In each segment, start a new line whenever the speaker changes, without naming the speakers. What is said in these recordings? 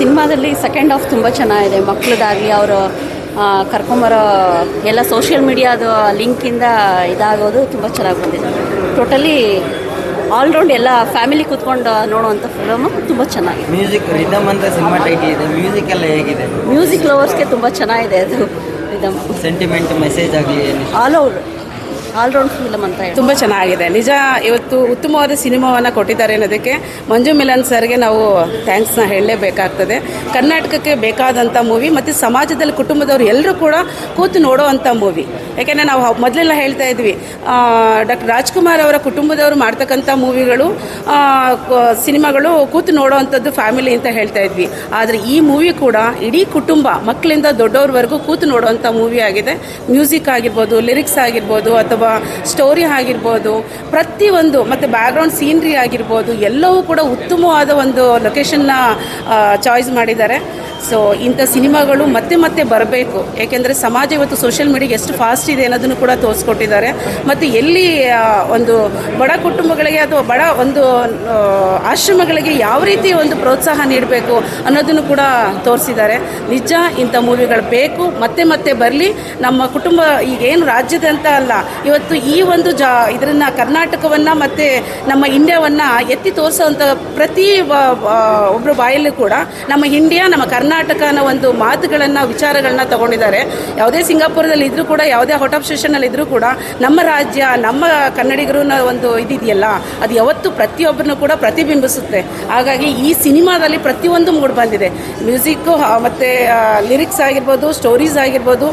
ಸಿನಿಮಾದಲ್ಲಿ second half ತುಂಬ ಚೆನ್ನಾಗಿದೆ. ಮಕ್ಕಳದಾಗಲಿ ಅವರು ಕರ್ಕೊಂಬರೋ ಎಲ್ಲ ಸೋಷಿಯಲ್ ಮೀಡಿಯಾದ ಲಿಂಕಿಂದ ಇದಾಗೋದು ತುಂಬ ಚೆನ್ನಾಗಿ ಬಂದಿದೆ. ಟೋಟಲಿ ಆಲ್ರೌಂಡ್ ಎಲ್ಲ ಫ್ಯಾಮಿಲಿ ಕೂತ್ಕೊಂಡು ನೋಡುವಂಥ ಫಿಲಮು ತುಂಬ ಚೆನ್ನಾಗಿದೆ.
ಮ್ಯೂಸಿಕ್ ರಿದಮ್ ಅಂತ ಸಿನಿಮಾ ಇದೆ. ಮ್ಯೂಸಿಕ್ ಎಲ್ಲ ಹೇಗಿದೆ?
ಮ್ಯೂಸಿಕ್ ಲವರ್ಸ್ಗೆ ತುಂಬ ಚೆನ್ನಾಗಿದೆ ಅದು ರಿದಮ್
ಸೆಂಟಿಮೆಂಟ್ ಮೆಸೇಜ್ ಆಗಲಿ
ಆಲ್ ಆಲ್ರೌಂಡ್ ಫಿಲಮ್ ಅಂತ ಹೇಳಿ.
ತುಂಬ ಚೆನ್ನಾಗಿದೆ. ನಿಜ, ಇವತ್ತು ಉತ್ತಮವಾದ ಸಿನಿಮಾವನ್ನು ಕೊಟ್ಟಿದ್ದಾರೆ ಅನ್ನೋದಕ್ಕೆ ಮಂಜು ಮಿಲನ್ ಸರ್ಗೆ ನಾವು ಥ್ಯಾಂಕ್ಸ್ನ ಹೇಳಲೇಬೇಕಾಗ್ತದೆ. ಕರ್ನಾಟಕಕ್ಕೆ ಬೇಕಾದಂಥ ಮೂವಿ ಮತ್ತು ಸಮಾಜದಲ್ಲಿ ಕುಟುಂಬದವರು ಎಲ್ಲರೂ ಕೂಡ ಕೂತು ನೋಡೋವಂಥ ಮೂವಿ ಯಾಕೆಂದರೆ ನಾವು ಮೊದಲೆಲ್ಲ ಹೇಳ್ತಾ ಇದ್ವಿ ಡಾಕ್ಟರ್ ರಾಜ್ಕುಮಾರ್ ಅವರ ಕುಟುಂಬದವರು ಮಾಡ್ತಕ್ಕಂಥ ಮೂವಿಗಳು ಸಿನಿಮಾಗಳು ಕೂತು ನೋಡೋವಂಥದ್ದು ಫ್ಯಾಮಿಲಿ ಅಂತ ಹೇಳ್ತಾ ಇದ್ವಿ. ಆದರೆ ಈ ಮೂವಿ ಕೂಡ ಇಡೀ ಕುಟುಂಬ, ಮಕ್ಕಳಿಂದ ದೊಡ್ಡವ್ರವರೆಗೂ ಕೂತು ನೋಡುವಂಥ ಮೂವಿ ಆಗಿದೆ. ಮ್ಯೂಸಿಕ್ ಆಗಿರ್ಬೋದು ಲಿರಿಕ್ಸ್ ಆಗಿರ್ಬೋದು ಅಥವಾ ಸ್ಟೋರಿ ಆಗಿರ್ಬೋದು ಪ್ರತಿಯೊಂದು ಮತ್ತು ಬ್ಯಾಕ್ಗ್ರೌಂಡ್ ಸೀನ್ರಿ ಆಗಿರ್ಬೋದು, ಎಲ್ಲವೂ ಕೂಡ ಉತ್ತಮವಾದ ಒಂದು ಲೊಕೇಶನ್ನ ಚಾಯ್ಸ್ ಮಾಡಿದ್ದಾರೆ. ಸೊ ಇಂಥ ಸಿನಿಮಾಗಳು ಮತ್ತೆ ಮತ್ತೆ ಬರಬೇಕು. ಏಕೆಂದರೆ ಸಮಾಜ ಇವತ್ತು ಸೋಷಿಯಲ್ ಮೀಡಿಯಾಗೆ ಎಷ್ಟು ಫಾಸ್ಟ್ ಇದೆ ಅನ್ನೋದನ್ನು ಕೂಡ ತೋರಿಸ್ಕೊಟ್ಟಿದ್ದಾರೆ. ಮತ್ತು ಎಲ್ಲಿ ಒಂದು ಬಡ ಕುಟುಂಬಗಳಿಗೆ ಅಥವಾ ಬಡ ಒಂದು ಆಶ್ರಮಗಳಿಗೆ ಯಾವ ರೀತಿ ಒಂದು ಪ್ರೋತ್ಸಾಹ ನೀಡಬೇಕು ಅನ್ನೋದನ್ನು ಕೂಡ ತೋರಿಸಿದ್ದಾರೆ. ನಿಜ, ಇಂಥ ಮೂವಿಗಳು ಬೇಕು, ಮತ್ತೆ ಮತ್ತೆ ಬರಲಿ. ನಮ್ಮ ಕುಟುಂಬ ಈಗೇನು ರಾಜ್ಯದ ಅಂತ ಅಲ್ಲ ಇವತ್ತು ಈ ಒಂದು ಜಾ, ಇದನ್ನು ಕರ್ನಾಟಕವನ್ನು ಮತ್ತು ನಮ್ಮ ಇಂಡಿಯಾವನ್ನು ಎತ್ತಿ ತೋರಿಸೋವಂಥ ಪ್ರತಿ ಒಬ್ಬರು ಬಾಯಲ್ಲೂ ಕೂಡ ನಮ್ಮ ಇಂಡಿಯಾ, ನಮ್ಮ ಕರ್ನಾಟಕ ಅನ್ನೋ ಒಂದು ಮಾತುಗಳನ್ನು, ವಿಚಾರಗಳನ್ನ ತಗೊಂಡಿದ್ದಾರೆ. ಯಾವುದೇ ಸಿಂಗಾಪುರದಲ್ಲಿ ಇದ್ರೂ ಕೂಡ, ಯಾವುದೇ ಔಟ್ ಆಫ್ ಸ್ಟೇಷನಲ್ಲಿ ಇದ್ರೂ ಕೂಡ, ನಮ್ಮ ರಾಜ್ಯ, ನಮ್ಮ ಕನ್ನಡಿಗರು ಒಂದು ಇದಿದೆಯಲ್ಲ, ಅದು ಯಾವತ್ತು ಪ್ರತಿಯೊಬ್ಬರನ್ನು ಕೂಡ ಪ್ರತಿಬಿಂಬಿಸುತ್ತೆ. ಹಾಗಾಗಿ ಈ ಸಿನಿಮಾದಲ್ಲಿ ಪ್ರತಿಯೊಂದು ಮೂಡ್ ಬಂದಿದೆ. ಮ್ಯೂಸಿಕ್ಕು ಮತ್ತು ಲಿರಿಕ್ಸ್ ಆಗಿರ್ಬೋದು ಸ್ಟೋರೀಸ್ ಆಗಿರ್ಬೋದು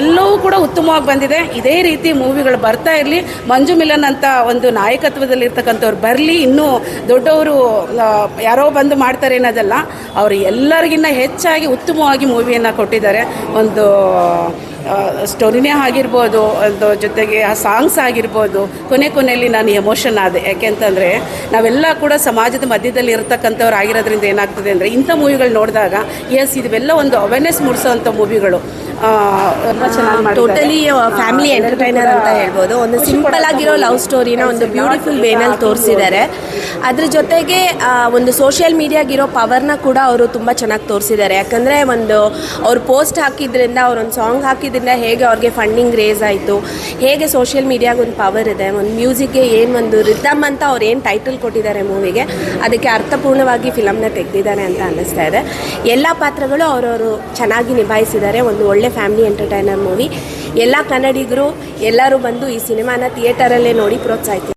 ಎಲ್ಲವೂ ಕೂಡ ಉತ್ತಮವಾಗಿ ಬಂದಿದೆ. ಇದೇ ರೀತಿ ಮೂವಿಗಳು ಬರ್ತಾ ಇರಲಿ. ಮಂಜು ಮಿಲನ್ ಅಂತ ಒಂದು ನಾಯಕತ್ವದಲ್ಲಿ ಇರ್ತಕ್ಕಂಥವ್ರು ಬರಲಿ. ಇನ್ನೂ ದೊಡ್ಡವರು ಯಾರೋ ಬಂದು ಮಾಡ್ತಾರೆ ಅನ್ನೋದಲ್ಲ. ಅವರು ಎಲ್ಲರಿಗಿನ್ನ ಹೆಚ್ಚಾಗಿ ಉತ್ತಮವಾಗಿ ಮೂವಿಯನ್ನು ಕೊಟ್ಟಿದ್ದಾರೆ. ಒಂದು ಸ್ಟೋರಿನೇ ಆಗಿರ್ಬೋದು, ಒಂದು ಜೊತೆಗೆ ಆ ಸಾಂಗ್ಸ್ ಆಗಿರ್ಬೋದು. ಕೊನೆ ಕೊನೆಯಲ್ಲಿ ನಾನು ಎಮೋಷನ್ ಆದೆ. ಯಾಕೆಂತಂದರೆ ನಾವೆಲ್ಲ ಕೂಡ ಸಮಾಜದ ಮಧ್ಯದಲ್ಲಿ ಇರತಕ್ಕಂಥವ್ರು ಆಗಿರೋದ್ರಿಂದ ಏನಾಗ್ತದೆ ಅಂದರೆ, ಇಂಥ ಮೂವಿಗಳು ನೋಡಿದಾಗ, ಎಸ್ ಇದೆಲ್ಲ ಒಂದು ಅವೇರ್ನೆಸ್ ಮೂಡಿಸೋವಂಥ ಮೂವಿಗಳು. ತುಂಬ ಚೆನ್ನಾಗಿ
ಟೋಟಲಿ ಫ್ಯಾಮಿಲಿ ಎಂಟರ್ಟೈನರ್ ಅಂತ ಹೇಳ್ಬೋದು. ಒಂದು ಸಿಂಪಲ್ ಆಗಿರೋ ಲವ್ ಸ್ಟೋರಿನ ಒಂದು ಬ್ಯೂಟಿಫುಲ್ ವೇನಲ್ಲಿ ತೋರಿಸಿದ್ದಾರೆ. ಅದ್ರ ಜೊತೆಗೆ ಒಂದು ಸೋಷಿಯಲ್ ಮೀಡಿಯಾಗಿರೋ ಪವರ್ನ ಕೂಡ ಅವರು ತುಂಬ ಚೆನ್ನಾಗಿ ತೋರಿಸಿದ್ದಾರೆ. ಯಾಕಂದರೆ ಒಂದು ಅವ್ರು ಪೋಸ್ಟ್ ಹಾಕಿದ್ರಿಂದ ಅವ್ರೊಂದು ಸಾಂಗ್ ಹಾಕಿದ್ರಿಂದ ಹೇಗೆ ಅವ್ರಿಗೆ ಫಂಡಿಂಗ್ ರೇಸ್ ಆಯಿತು ಹೇಗೆ ಸೋಷಿಯಲ್ ಮೀಡಿಯಾಗ ಒಂದು ಪವರ್ ಇದೆ ಒಂದು ಮ್ಯೂಸಿಕ್ಗೆ ಏನು ಒಂದು ರಿದಮ್ ಅಂತ ಅವ್ರು ಏನು ಟೈಟಲ್ ಕೊಟ್ಟಿದ್ದಾರೆ ಮೂವಿಗೆ ಅದಕ್ಕೆ ಅರ್ಥಪೂರ್ಣವಾಗಿ ಫಿಲಮ್ನ ತೆಗೆದಿದ್ದಾರೆ ಅಂತ ಅನ್ನಿಸ್ತಾ ಇದೆ. ಎಲ್ಲ ಪಾತ್ರಗಳು ಅವರವರು ಚೆನ್ನಾಗಿ ನಿಭಾಯಿಸಿದ್ದಾರೆ. ಒಂದು ಒಳ್ಳೆ ಫ್ಯಾಮಿಲಿ ಎಂಟರ್ಟೈನರ್ ಮೂವಿ. ಎಲ್ಲ ಕನ್ನಡಿಗರು ಎಲ್ಲರೂ ಬಂದು ಈ ಸಿನಿಮಾನ ಥಿಯೇಟರಲ್ಲೇ ನೋಡಿ ಪ್ರೋತ್ಸಾಹಿಸಿ